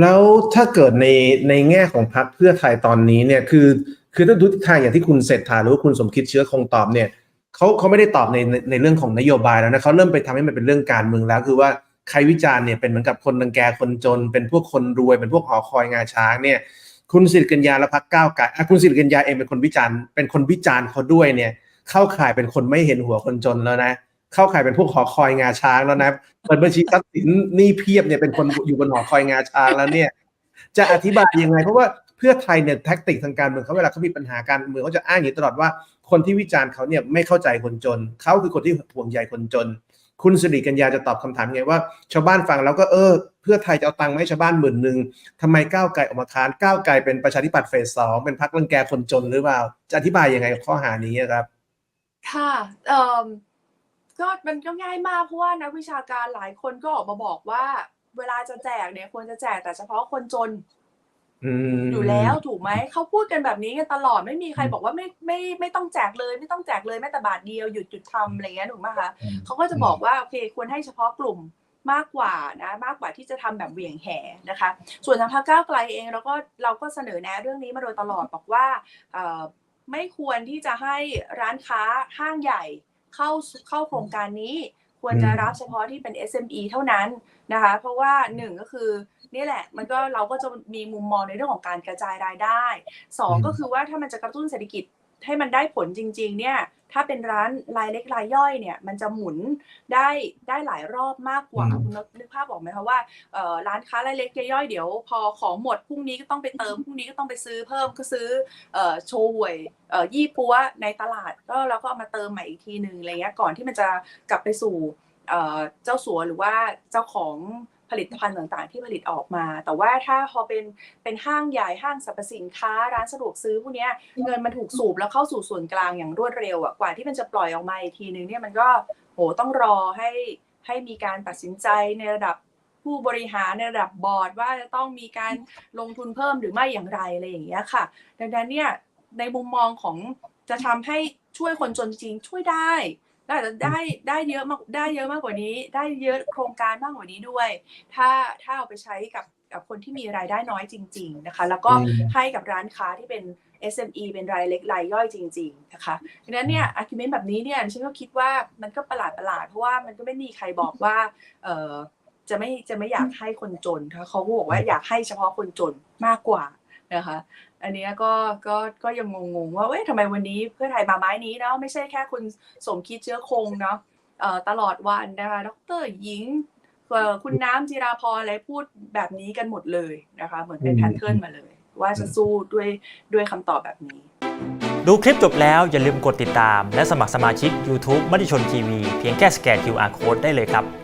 แล้วถ้าเกิดในในแง่ของพรรคเพื่อไทยตอนนี้เนี่ยคือ คือถ้าดูทิศทางอย่างที่คุณเศรษฐาหรือว่าคุณสมคิดเชื้อคงตอบเนี่ยเขาเขาไม่ได้ตอบในในในเรื่องของนโยบายแล้วนะเขาเริ่มไปทำให้มันเป็นเรื่องการเมืองแล้ว คือว่าใครวิจารณ์เนี่ยเป็นเหมือนกับคนรังแกคนจน เป็นพวกคนรวยเป็นพวกหอคอยงาช้างเนี่ยคุณสิริกัญญาและพรรคก้าวไกลอะคุณสิริกัญญาเองเป็นคนวิจารณ์เป็นคนวิจารณ์เขาด้วยเนี่ยเข้าข่ายเป็นคนไม่เห็นหัวคนจนแล้วนะ เข้าข่ายเป็นพวกหอคอยงาช้างแล้วนะเปิดบัญชีทรัพย์สินหนี้เพียบเนี่ยเป็นคนอยู่บนหอคอยงาช้างแล้วเนี่ย จะอธิบายยังไง เพราะว่าเพื่อไทยเนี่ยแท็กติกทางการเมืองเขาเวลาเขามีปัญหาการเมืองเขาจะอ้างอยู่ตลอดว่าคนที่วิจารณ์เขาเนี่ยไม่เข้าใจคนจนเขาคือคนที่ห่วงใยคนจน คุณสิริกัญญาจะตอบคำถามไงว่า ชาวบ้านฟังแล้วก็เออ เพื่อไทยจะเอาตังค์ให้ชาวบ้านหมื่นหนึ่งทำไมก้าวไกลออกมาค้านก้าวไกลเป็นประชาธิปัตย์เฟสสองเป็นพรรครังแกคนจนหรือเปล่าจะอธิบายยังไงกับข้อหานี้ครับ ค่ะเอ่อ ก็มันก็ง่ายมากเพราะว่านักวิชาการหลายคนก็ออกมาบอกว่า เวลาจะแจกเนี่ยควรจะแจกแต่เฉพาะคนจนอืมอยู่แล้วถูกไหมเขาพูดกันแบบนี้กันตลอดไม่มีใครบอกว่าไม่ไม่ไม่ต้องแจกเลย ไม่ต้องแจกเลยแม้แต่บาทเดียวหยุดหยุดทำอะไรเงี้ยถูกไหมคะเขาก็จะบอกว่าโอเคควรให้เฉพาะกลุ่มมากกว่านะมากกว่าที่จะทำแบบเหวี่ยงแหนะคะ ส่วนทางพรรคก้าวไกลเองเราก็เราก็เสนอแนะเรื่องนี้มาโดยตลอดบอกว่าเอ่อไม่ควรที่จะให้ร้านค้าห้างใหญ่ เข้าเข้าโครงการนี้ควรจะรับเฉพาะที่เป็น SME เท่านั้นนะคะ เพราะว่าหนึ่งก็คือนี่แหละ มันก็เราก็จะมีมุมมองในเรื่องของการกระจายรายได้สองก็คือว่าถ้ามันจะกระตุ้นเศรษฐกิจ ให้มันได้ผลจริง ๆ เนี่ย ถ้าเป็นร้านรายเล็กรายย่อยเนี่ย มันจะหมุนได้ได้หลายรอบมากกว่าอืมคุณนึกนึกภาพออกไหมคะว่าเอ่อร้านค้ารายเล็กรายย่อยเดี๋ยว พอของหมดพรุ่งนี้ก็ต้องไปเติมพรุ่งนี้ก็ต้องไปซื้อเพิ่มก็ซื้อเอ่อโชว์หวยเอ่อยี่ปัวในตลาดก็เราก็เอามาเติมใหม่อีกทีหนึ่งอะไรเงี้ยก่อนที่มันจะกลับไปสู่เอ่อเจ้าสัวหรือว่าเจ้าของ ผลิตภัณฑ์ต่างๆ ที่ผลิตออกมา แต่ว่าถ้าพอเป็นเป็นห้างใหญ่ห้างสรรพสินค้าร้านสะดวกซื้อพวกเนี้ยเงินมันถูกสูบแล้วเข้าสู่ส่วนกลางอย่างรวดเร็วอะกว่าที่มันจะปล่อยออกมาอีกทีนึงเนี่ยมันก็โหต้องรอให้ให้มีการตัดสินใจในระดับผู้บริหารในระดับบอร์ดว่าจะต้องมีการลงทุนเพิ่มหรือไม่อย่างไรอะไรอย่างเงี้ยค่ะ ดังนั้นเนี่ยในมุมมองของจะทำให้ช่วยคนจนจริงๆช่วยได้ ได้แต่ได้ได้เยอะมากได้เยอะมากกว่านี้ ได้เยอะโครงการมากกว่านี้ด้วย ถ้าถ้าเอาไปใช้กับกับคนที่มีรายได้น้อยจริง ๆนะคะ แล้วก็อืมให้กับร้านค้าที่เป็น SME เป็นรายเล็กรายย่อยจริง ๆ นะคะดังนั้นเนี่ยอาร์กิเมนต์แบบนี้เนี่ยฉันก็คิดว่ามันก็ประหลาดประหลาดๆเพราะว่ามันก็ไม่มีใครบอกว่าเออจะไม่จะไม่อยากให้คนจนถ้าเขาก็บอกว่าอยากให้เฉพาะคนจนมากกว่านะคะ อันเนี้ยก็ก็ก็ยังงงๆว่าเอ้ยทำไมวันนี้เพื่อไทยมาไม้นี้เนาะไม่ใช่แค่คุณสมคิดเชื้อคงเนาะเอ่อตลอดวันนะคะดรหญิงเอ่อคุณน้ำจิราพรอะไรพูดแบบนี้กันหมดเลยนะคะ เหมือนเป็นอืมแพทเทิร์นมาเลย ว่าจะสู้ด้วยด้วยคำตอบแบบนี้ ดูคลิปจบแล้วอย่าลืมกดติดตาม และสมัครสมาชิก YouTube มติชนทีวีเพียงแค่สแกน QR Code ได้เลยครับ